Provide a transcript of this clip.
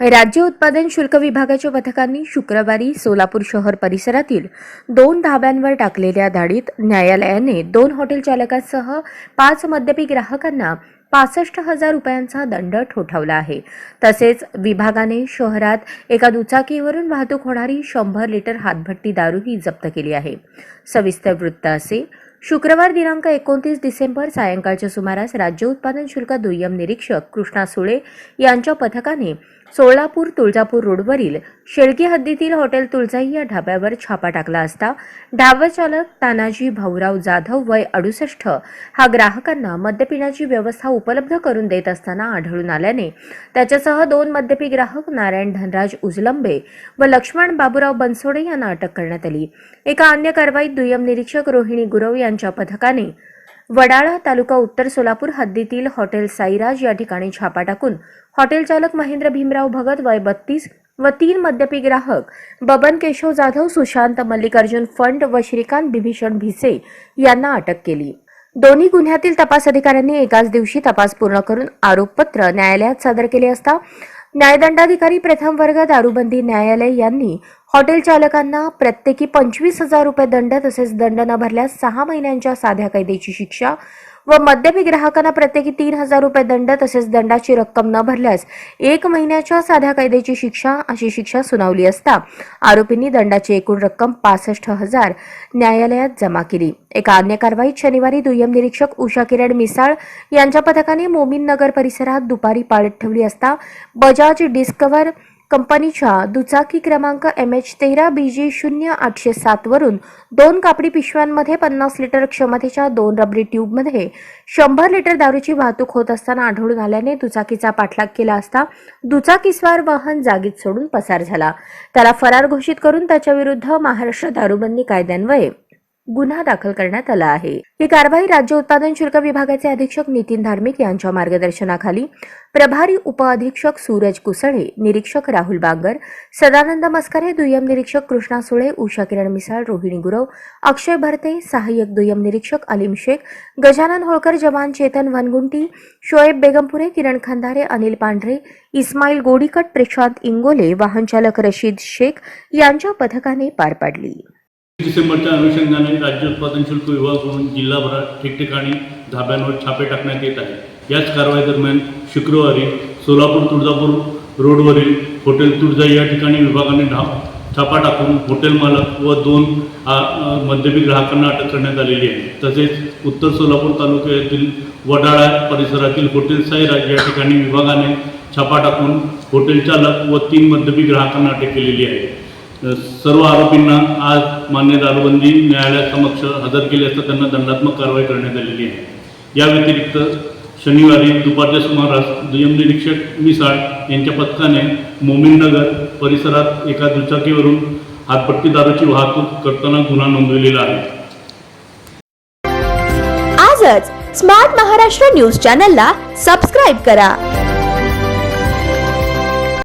राज्य उत्पादन शुल्क विभागाच्या पथकांनी शुक्रवारी सोलापूर शहर परिसरातील दोन धाब्यांवर टाकलेल्या धाडीत न्यायालयाने दोन हॉटेल चालकांसह पाच मद्यपी ग्राहकांना पासष्ट हजार रुपयांचा दंड ठोठावला आहे. तसेच विभागाने शहरात एका दुचाकीवरून वाहतूक होणारी शंभर लिटर हातभट्टी दारूही जप्त केली आहे. सविस्तर वृत्त असे शुक्रवार दिनांक एकोणतीस डिसेंबर सायंकाळच्या सुमारास राज्य उत्पादन शुल्क दुय्यम निरीक्षक कृष्णा सुळे यांच्या पथकाने सोलापूर तुळजापूर रोडवरील शेळकी हद्दीतील हॉटेल तुळजाई या ढाब्यावर छापा टाकला असता ढाबाचालक तानाजी भाऊराव जाधव वय अडुसष्ट हा ग्राहकांना मद्यपिण्याची व्यवस्था उपलब्ध करून देत असताना आढळून आल्याने त्याच्यासह दोन मद्यपी ग्राहक नारायण धनराज उजलंबे व लक्ष्मण बाबूराव बनसोडे यांना अटक करण्यात आली. एका अन्य कारवाईत दुय्यम निरीक्षक रोहिणी गुरव यांच्या पथकाने वडाळा तालुका उत्तर सोलापूर हद्दीतील हॉटेल साईराज या ठिकाणी छापा टाकून हॉटेल चालक महेंद्र भीमराव भगत वय बत्तीस व तीन मद्यपी ग्राहक बबन केशव जाधव सुशांत मल्लिकार्जुन फंड व श्रीकांत बिभीषण भिसे यांना अटक केली. दोन्ही गुन्ह्यातील तपास अधिकाऱ्यांनी एकाच दिवशी तपास पूर्ण करून आरोपपत्र न्यायालयात सादर केले असता न्यायदंडाधिकारी प्रथम वर्ग दारूबंदी न्यायालय यांनी हॉटेल चालकांना प्रत्येकी पंचवीस हजार रुपये दंड तसेच दंड न भरल्यास सहा महिन्यांच्या साध्या कैदेची शिक्षा व मद्यपी ग्राहकांना प्रत्येकी तीन हजार रुपये दंड तसेच दंडाची रक्कम न भरल्यास एक महिन्याच्या साध्या कायद्याची शिक्षा अशी शिक्षा सुनावली असता आरोपींनी दंडाची एकूण रक्कम पासष्ट हजार न्यायालयात जमा केली. एका अन्य कारवाईत शनिवारी दुय्यम निरीक्षक उषा किरण मिसाळ यांच्या पथकाने मोमीन नगर परिसरात दुपारी पाळत ठेवली असता बजाज डिस्कवर कंपनीच्या दुचाकी क्रमांक एम एच तेरा बी जी शून्य आठशे सातवरून दोन कापडी पिशव्यांमध्ये पन्नास लिटर क्षमतेच्या दोन रबरी ट्यूबमध्ये शंभर लिटर दारूची वाहतूक होत असताना आढळून आल्याने दुचाकीचा पाठलाग केला असता दुचाकीस्वार वाहन जागीत सोडून पसार झाला. त्याला फरार घोषित करून त्याच्या विरुद्ध महाराष्ट्र दारूबंदी कायद्यान्वये. गुन्हा दाखल करण्यात आला आहे. ही कारवाई राज्य उत्पादन शुल्क विभागाचे अधीक्षक नितीन धार्मिक यांच्या मार्गदर्शनाखाली प्रभारी उपअधीक्षक सूरज कुसळे निरीक्षक राहुल बांगर सदानंद मस्करे दुय्यम निरीक्षक कृष्णा सुळे उषा किरण मिसाळ रोहिणी गुरव अक्षय भरते सहाय्यक दुय्यम निरीक्षक अलीम शेख गजानन होळकर जवान चेतन वनगुंटी शोएब बेगमपुरे किरण खंदारे अनिल पांढरे इस्माईल गोडीकट प्रशांत इंगोले वाहनचालक रशीद शेख यांच्या पथकाने पार पाडली. डिसेंबरच्या अनुषंगाने राज्य उत्पादन शुल्क विभागाकडून जिल्हाभरात ठिकठिकाणी धाब्यांवर छापे टाकण्यात येत आहे याच कारवाई दरम्यान शुक्रवारी सोलापूर तुळजापूर रोडवरील हॉटेल तुळजाई या ठिकाणी विभागाने ढाप छापा टाकून हॉटेल मालक व दोन आ, मद्यपी ग्राहकांना अटक करण्यात आलेली आहे. तसेच उत्तर सोलापूर तालुक्यातील वडाळा परिसरातील हॉटेल साईराज या ठिकाणी विभागाने छापा टाकून हॉटेल चालक व तीन मद्यपी ग्राहकांना अटक केलेली आहे. सर्व आरोपींना आज मान्य दारूबंदी न्यायालयासमक्ष हजर केले असता त्यांना दंडात्मक कारवाई करण्यात आलेली आहे. या व्यतिरिक्त शनिवारी दुपारच्या सुमारास दुय्यम निरीक्षक मिसाळ यांच्या पथकाने मोमीननगर परिसरात एका दुचाकीवरून हातपट्टी दारूची वाहतूक करताना गुन्हा नोंदवलेला आहे. आजच स्मार्ट महाराष्ट्र न्यूज चॅनलला सबस्क्राईब करा.